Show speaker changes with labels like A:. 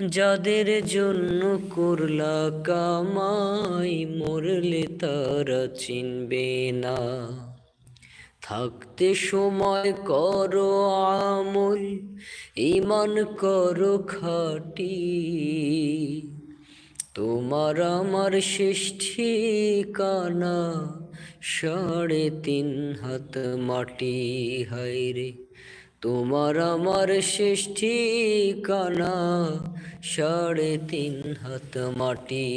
A: যাদের জন্য করলা কামাই, মরলে তারা চিনবে না। থাকতে সময় করো আমল ইমান করো খাটি। তোমার আমার শেষ ঠিকানা, সাড়ে তিন হাত মাটি হাইরে তোমার আমার শেষ ঠিকানা সাড়ে তিন হাত মাটি।